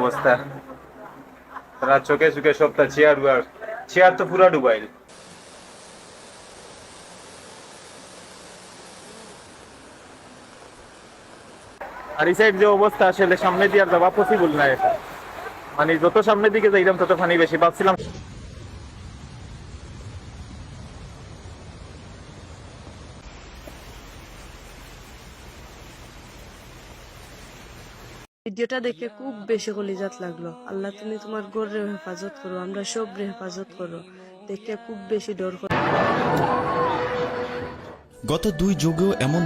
অবস্থা। তারা চোখে চোখে চেয়ার উয়ার চেয়ার তো পুরা ডুবাইল। আর সাইড যে অবস্থা, আসলে সামনে দিয়ে আর যাওয়া পসিবল না এটা মানে যত সামনের দিকে যাইলাম তত পানি বেশি ভাবছিলাম ভিডিওটা দেখে খুব বেশি কলিজাত লাগল। আল্লাহ তুমি তোমার গরের হেফাজত করো আমরা সব হেফাজত করো। দেখে খুব বেশি ডর গত দুই যুগেও এমন